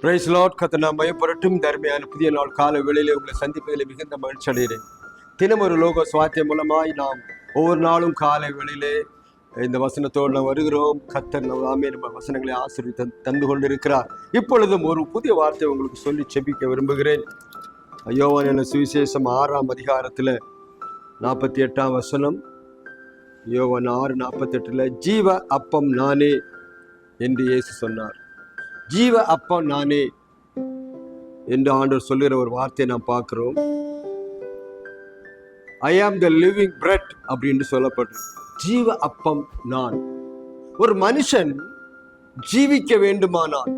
Price lot கத்த நாம் பயப்படட்டும். தர்மையான புதிய நாள் கால வேளையிலே உங்களை சந்திப்பதில் மிகுந்த மகிழ்ச்சி அடைகிறேன். தினம் ஒரு லோக சுவாத்தியம் மூலமாய் நாம் ஒவ்வொரு நாளும் காலை வேளையிலே இந்த வசனத்தோடு நாம் வருகிறோம். கத்தர் நாமே நம்ம வசனங்களை ஆசிரியர் தந்து கொண்டிருக்கிறார். இப்பொழுதும் ஒரு புதிய வார்த்தை உங்களுக்கு சொல்லி செபிக்க விரும்புகிறேன். யோவான் என சுவிசேஷம் ஆறாம் அதிகாரத்தில் நாற்பத்தி எட்டாம் வசனம். யோவான் ஆறு நாற்பத்தெட்டில் ஜீவ அப்பம் நானே என்று இயேசு சொன்னார். ஜீவ அப்பம் நானே என்று ஆண்டவர் சொல்லுகிற ஒரு வார்த்தையை நாம் பார்க்கிறோம். ஐ ஆம் த லிவிங் பிரெட் அப்படின்னு சொல்லப்படுறது ஜீவ அப்பம் நான். ஒரு மனுஷன் ஜீவிக்க வேண்டுமானால்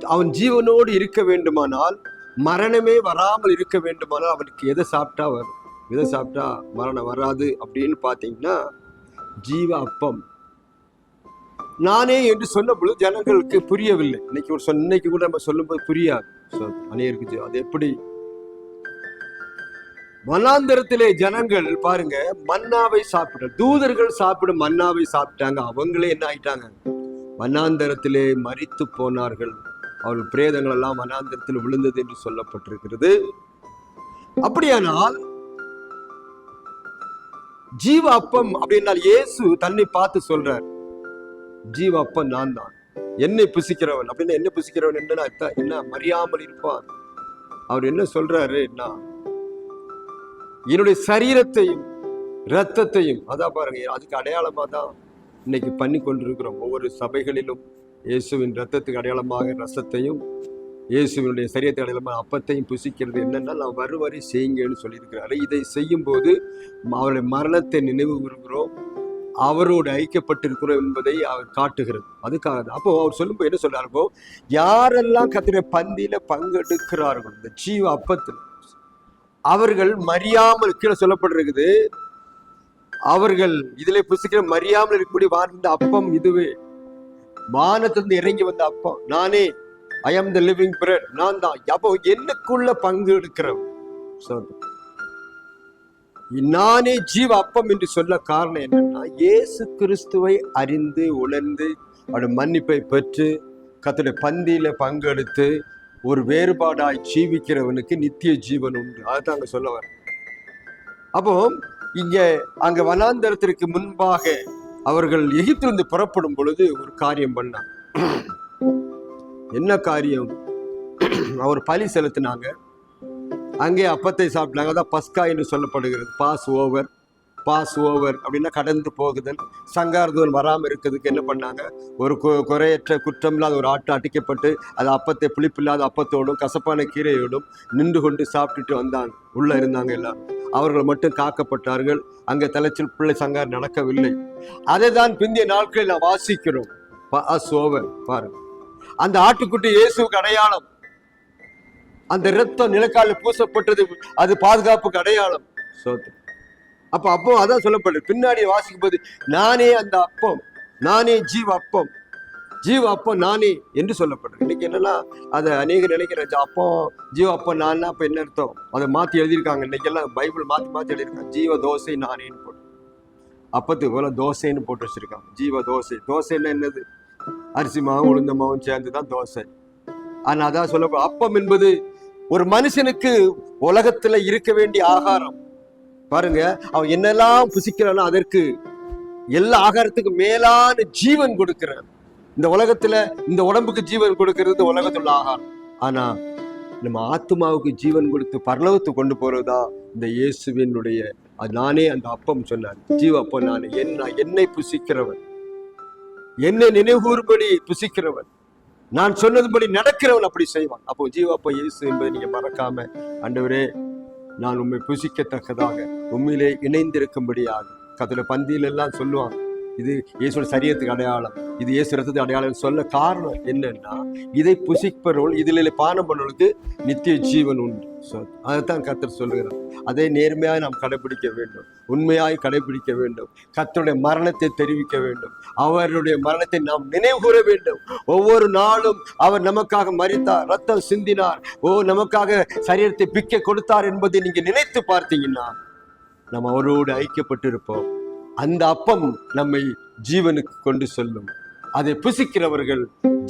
அவன் ஜீவனோடு இருக்க வேண்டுமானால் மரணமே வராமல் இருக்க வேண்டுமானால் அவனுக்கு எதை சாப்பிட்டா வரும்? எதை சாப்பிட்டா மரணம் வராது அப்படின்னு பார்த்தீங்கன்னா ஜீவ அப்பம். நானே என்று சொன்னபோது பொழுது ஜனங்களுக்கு புரியவில்லை. இன்னைக்கு ஒரு சொன்ன இன்னைக்கு கூட நம்ம சொல்லும்போது புரியாது. அநேருக்கு அது எப்படி? வனாந்தரத்திலே ஜனங்கள் பாருங்க மன்னாவை சாப்பிட்ட தூதர்கள் சாப்பிடும் மன்னாவை சாப்பிட்டாங்க. அவங்களே என்ன ஆயிட்டாங்க? வனாந்தரத்திலே மறித்து போனார்கள். அவர்கள் பிரேதங்கள் எல்லாம் வனாந்தரத்தில் விழுந்தது என்று சொல்லப்பட்டிருக்கிறது. அப்படியானால் ஜீவ அப்பம் அப்படின்னால் இயேசு தன்னை பார்த்து சொல்றார். ஜீவ நான் தான் என்னை புசிக்கிறவன் அப்படின்னா என்ன புசிக்கிறவன் என்னன்னா என்ன மறியாமல் இருப்பான்? அவர் என்ன சொல்றாரு? என்னுடைய சரீரத்தையும் இரத்தத்தையும் அதான் பாருங்க அதுக்கு அடையாளமா தான் இன்னைக்கு பண்ணி கொண்டிருக்கிறோம். ஒவ்வொரு சபைகளிலும் இயேசுவின் ரத்தத்துக்கு அடையாளமாக ரசத்தையும் இயேசுவினுடைய சரியத்தை அடையாளமாக அப்பத்தையும் புசிக்கிறது என்னென்னா நான் வருவரை செய்யுங்கன்னு சொல்லியிருக்கிறாரு. இதை செய்யும் போது அவருடைய மரணத்தை நினைவு கூறுகிறோம் அவரோடு ஐக்கியப்பட்டிருக்கிறோம் என்பதை அவர் காட்டுகிறது. அதுக்காக தான். அப்போ அவர் சொல்லும்போது என்ன சொல்றாருப்போ யாரெல்லாம் கத்திர பந்தியில பங்கெடுக்கிறார்கள் இந்த ஜீவ அப்பத்தில் அவர்கள் மறியாமல் கீழே சொல்லப்பட்டிருக்குது அவர்கள் இதில் புசிக்கிற மறியாமல் இருக்கக்கூடிய வாழ்ந்த அப்பம் இதுவே. வானத்திலிருந்து இறங்கி வந்த அப்பம். நானே ஐ ஆம் த லிவிங் பிரெட் நான் தான். அப்போ என்னக்குள்ள பங்கு எடுக்கிறவன் சொல்றேன் நானே ஜீவ அப்பம் என்று சொல்ல காரணம் என்னன்னா இயேசு கிறிஸ்துவை அறிந்து உணர்ந்து அவருடைய மன்னிப்பை பெற்று கத்துடைய பந்தியில பங்கெடுத்து ஒரு வேறுபாடாய் ஜீவிக்கிறவனுக்கு நித்திய ஜீவன் உண்டு. அதுதான் அங்க சொல்ல வர அப்போ இங்க அங்க வனாந்தரத்திற்கு முன்பாக அவர்கள் எகிப்திலிருந்து புறப்படும் பொழுது ஒரு காரியம் பண்ணாங்க. என்ன காரியம்? அவர் பலி செலுத்தினாங்க. அங்கே அப்பத்தை சாப்பிட்டாங்க. அதான் பஸ்கா என்று சொல்லப்படுகிறது. பாஸ் ஓவர் பாஸ் ஓவர் அப்படின்னா கடந்து போகுதல். சங்காரதுவன் வராமல் இருக்கிறதுக்கு என்ன பண்ணாங்க? ஒரு கு- குறையற்ற குற்றம் இல்லாத ஒரு ஆட்டு அடிக்கப்பட்டு அது அப்பத்தை புளிப்பில்லாத அப்பத்தோடும் கசப்பான கீரையோடும் நின்று கொண்டு சாப்பிட்டுட்டு வந்தாங்க. உள்ளே இருந்தாங்க எல்லாம். அவர்கள் மட்டும் காக்கப்பட்டார்கள். அங்கே தலைச்சில் பிள்ளை சங்கார் நடக்கவில்லை. அதை தான் பிந்திய நாட்களில் நான் வாசிக்கிறோம். பாஸ் ஓவர் பாருங்க. அந்த ஆட்டுக்குட்டி இயேசுக்கு அடையாளம். அந்த இரத்தம் நிலக்காலில் பூசப்பட்டது அது பாதுகாப்புக்கு அடையாளம். சோத்திரம் அப்ப அப்போ அதான் சொல்லப்படுது. பின்னாடி வாசிக்கும் போது நானே அந்த அப்பம் நானே ஜீவ அப்பம் ஜீவ அப்பம் நானே என்று சொல்லப்படுது. இன்னைக்கு என்னன்னா அதை அநேகர் நினைக்கிற அப்பம் ஜீவ அப்பம் நான் அப்போ என்ன அர்த்தம்? அதை மாத்தி எழுதியிருக்காங்க. இன்னைக்கெல்லாம் பைபிள் மாத்தி மாத்தி எழுதியிருக்காங்க. ஜீவ தோசை நானேன்னு போட்டு. அப்பத்துக்கு போல தோசைன்னு போட்டு வச்சிருக்காங்க. ஜீவ தோசை. தோசைன்னா என்னது? அரிசி மாவும் உளுந்த மாவும் சேர்ந்து தான் தோசை. ஆனால் அதான் சொல்ல அப்பம் என்பது ஒரு மனுஷனுக்கு உலகத்துல இருக்க வேண்டிய ஆகாரம். பாருங்க அவன் என்னெல்லாம் புசிக்கிறானோ அதற்கு எல்லா ஆகாரத்துக்கு மேலான ஜீவன் கொடுக்கிறான். இந்த உலகத்துல இந்த உடம்புக்கு ஜீவன் கொடுக்கிறது இந்த உலகத்துல ஆகாரம். ஆனா நம்ம ஆத்மாவுக்கு ஜீவன் கொடுத்து பரலோகத்துக்கு கொண்டு போறதுதான் இந்த இயேசுவினுடைய அது நானே அந்த அப்பம் சொன்னார். ஜீவ அப்பம் நான். என்ன என்னை புசிக்கிறவன். என்னை நினைவுகூறும்படி புசிக்கிறவன். நான் சொன்னதுபடி நடக்கிறவன் அப்படி செய்வான். அப்போ ஜீவாப்பா இயேசு என்பதை நீங்க மறக்காம அண்டவரே நான் உண்மை புசிக்கத்தக்கதாக உண்மையிலே இணைந்திருக்கும்படியாக கத்துல பந்தியிலெல்லாம் எல்லாம் இது இயேசுவோட சரியத்துக்கு அடையாளம். இது இயேசு ரத்தத்துக்கு அடையாளம். சொல்ல காரணம் என்னன்னா இதை புசிப்பவர்கள் இதில் பானம் பண்ணவர்களுக்கு நித்திய ஜீவன் உண்டு. So, அதைத்தான் கத்தர் சொல்லுகிறார். அதை நேர்மையாய் நாம் கடைபிடிக்க வேண்டும். உண்மையாய் கடைபிடிக்க வேண்டும். கத்தருடைய மரணத்தை தெரிவிக்க வேண்டும். அவருடைய மரணத்தை நாம் நினைவு கூற வேண்டும். ஒவ்வொரு நாளும் அவர் நமக்காக மறித்தார் ரத்தம் சிந்தினார். ஓ நமக்காக சரீரத்தை பிக்க கொடுத்தார் என்பதை நீங்க நினைத்து பார்த்தீங்கன்னா நம்ம அவரோடு ஐக்கியப்பட்டிருப்போம். அந்த அப்பம் நம்மை ஜீவனுக்கு கொண்டு செல்லும். அதை புசிக்கிறவர்கள்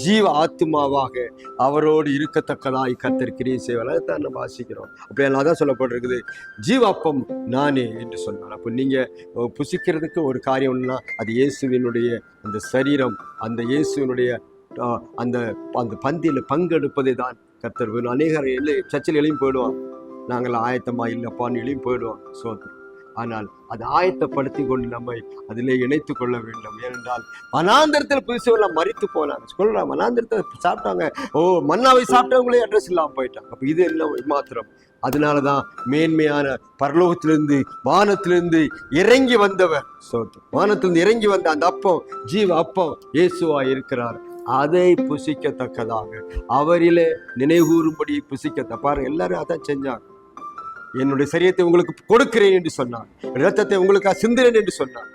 ஜீவ ஆத்மாவாக அவரோடு இருக்கத்தக்கதாய் கத்தர் செய்வதாக தான் நம்ம வாசிக்கிறோம். அப்படி எல்லாம் தான் சொல்லப்பட்டிருக்குது. ஜீவாப்பம் நானே என்று சொன்னார். அப்போ நீங்கள் புசிக்கிறதுக்கு ஒரு காரியம் ஒன்றுனா அது இயேசுவினுடைய அந்த சரீரம் அந்த இயேசுவினுடைய அந்த அந்த பந்தியில் பங்கெடுப்பதை தான் கத்தர் வேணும். அநேகர் இல்லை சர்ச்சில் எழும்பி போயிடுவான். நாங்கள் ஆயத்தமாக இல்லைப்பான்னு எழும்பி போயிடுவோம் சோத்திரம் ஆனால் அதை ஆயத்தப்படுத்தி கொண்டு நம்மை அதிலே இணைத்து கொள்ள வேண்டும். ஏனென்றால் மனாந்திரத்தில் புதுசுவெல்லாம் மறித்து போனாங்க சொல்றாங்க மனாந்திரத்தை சாப்பிட்டாங்க. ஓ மன்னாவை சாப்பிட்டவங்களே அட்ரஸ் இல்லாமல் போயிட்டாங்க. அப்போ இது என்ன மாத்திரம்? அதனால தான் மேன்மையான பரலோகத்திலிருந்து வானத்திலிருந்து இறங்கி வந்தவர். சோத்திரம் வானத்திலிருந்து இறங்கி வந்த அந்த அப்பம் ஜீவ அப்பம் இயேசுவா இருக்கிறார். அதை புசிக்கத்தக்கதாக. அவரிலே நினைகூறும்படி புசிக்கத்த பாருங்க எல்லாரும் அதான் செஞ்சாங்க. என்னுடைய சரியத்தை உங்களுக்கு கொடுக்கிறேன் என்று சொன்னார் இரத்தத்தை உங்களுக்கு சிந்துறேன் என்று சொன்னார்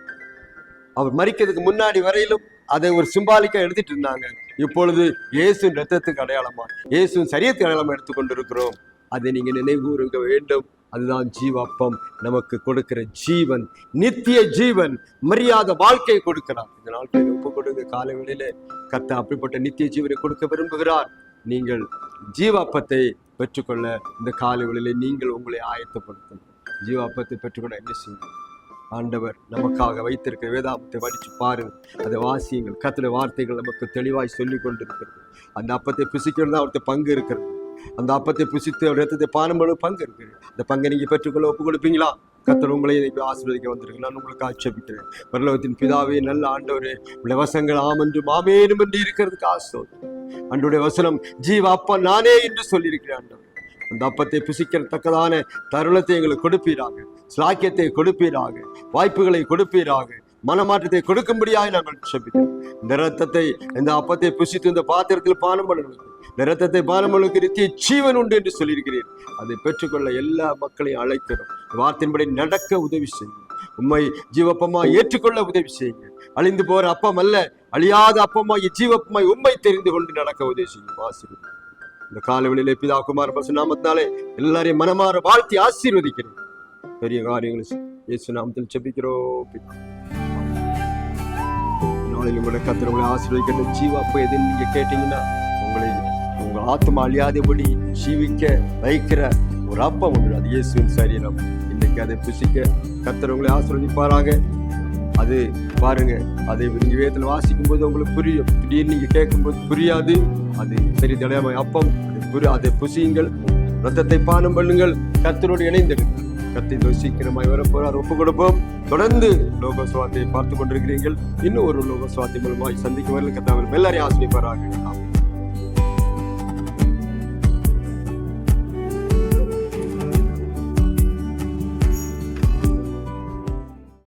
அவர் மறிக்கிறதுக்கு முன்னாடி வரையிலும் அதை ஒரு சிம்பாலிக்கா எடுத்துட்டு இருந்தாங்க. இப்பொழுது இயேசுவின் ரத்தத்துக்கு அடையாளமா இயேசுவின் சரியத்துக்கு அடையாளமா எடுத்துக்கொண்டிருக்கிறோம் அதை நீங்க நினைவுறுங்க வேண்டும். அதுதான் ஜீவாப்பம். நமக்கு கொடுக்கிற ஜீவன் நித்திய ஜீவன் மரியாத வாழ்க்கையை கொடுக்கிறார். இந்த நாட்களில் ஒப்பு கொடுங்க. காலை வேளையில கத்த அப்படிப்பட்ட நித்திய ஜீவனை கொடுக்க விரும்புகிறார். நீங்கள் ஜீவாப்பத்தை பெற்றுக்கொள்ள இந்த காலை நீங்கள் உங்களை ஆயத்தப்படுத்தணும். ஜீவாப்பத்தை பெற்றுக்கொள்ள என்ன செய்யும் ஆண்டவர் நமக்காக வைத்திருக்கிற வேதாபத்தை வடித்து பாருங்கள் அதை வாசியுங்கள். கத்திர வார்த்தைகள் நமக்கு தெளிவாய் சொல்லி கொண்டிருக்கிறது அந்த அப்பத்தை புசிக்கிறது அவர்கிட்ட பங்கு இருக்கிறது. அந்த அப்பத்தை புசித்து அவர் ரத்தத்தை பானம் பங்கு இருக்கு அந்த பங்கை நீங்க பெற்றுக்கொள்ள ஒப்பு கொடுப்பீங்களா கத்தர் உங்களை ஆசீர்வதிக்க வந்திருக்கு நான் உங்களுக்கு ஆட்சேபிக்கிறேன். பரலோகத்தின் பிதாவே நல்ல ஆண்டவரே விவசங்கள் வசங்கள் ஆமென்றும் ஆமேனும் என்று இருக்கிறதுக்கு ஆசை அன்றுடைய வசனம் ஜீவ அப்பா நானே என்று சொல்லியிருக்கிறேன் ஆண்டவர். அந்த அப்பத்தை புசிக்கிறத்தக்கதான தருணத்தை எங்களுக்கு கொடுப்பீராக. சாக்கியத்தை கொடுப்பீராக. வாய்ப்புகளை கொடுப்பீராக. மனமாற்றத்தை கொடுக்கும்படியாக நாங்கள் செபிக்கிறோம். இந்த ரத்தத்தை இந்த அப்பத்தை புசித்து இந்த பாத்திரத்தில் பானம் பண்ணுங்கள். இந்த ரத்தத்தை பானம் நித்திய ஜீவன் உண்டு என்று சொல்லியிருக்கிறேன். அதை பெற்றுக்கொள்ள எல்லா மக்களையும் அழைக்கிறோம் வார்த்தையின்படி நடக்க உதவி செய்யும் உண்மை ஜீவப்பமா ஏற்றுக்கொள்ள உதவி செய்யுங்க அழிந்து போற அப்பம் அல்ல அழியாத அப்பமாய் ஜீவப்பமாய் உண்மை தெரிந்து கொண்டு நடக்க உதவி செய்யும் ஆசீர்வதி இந்த காலவெளியிலே பிதா குமார் பசு நாமத்தினாலே எல்லாரையும் மனமாற வாழ்த்தி ஆசீர்வதிக்கிறேன் பெரிய காரியங்களை இயேசு நாமத்தில் செபிக்கிறோம். பிதா. நாளில் உங்களை கத்திர உங்களை ஆசீர்வதிக்கிற ஜீவாப்ப எதுன்னு நீங்கள் கேட்டீங்கன்னா உங்களை உங்கள் ஆத்மா அழியாதபடி ஜீவிக்க வைக்கிற ஒரு அப்பம் ஒன்று அது இயேசுவின் சரீரம். இன்னைக்கு அதை புசிக்க கத்திர உங்களை ஆசீர்வதிப்பாராக. அது பாருங்க அதை நீங்கள் வேதத்தில் வாசிக்கும் போது உங்களுக்கு புரியும். திடீர்னு நீங்கள் கேட்கும்போது புரியாது. அது சரி தலைமை அப்பம். அது புரி அதை புசியுங்கள். ரத்தத்தை பானம் பண்ணுங்கள். கத்தரோடு இணைந்திடுங்கள் கத்தை சீக்கிரமாக வரப்போறார். ஒப்பு கொடுப்போம் தொடர்ந்து லோக சுவார்த்தையை பார்த்து கொண்டிருக்கிறீர்கள். இன்னும் ஒரு லோக சுவாத்தை மூலமாய் சந்திக்கும் வரல கத்தாமல் எல்லாரையும் ஆசிரியப்பாராங்க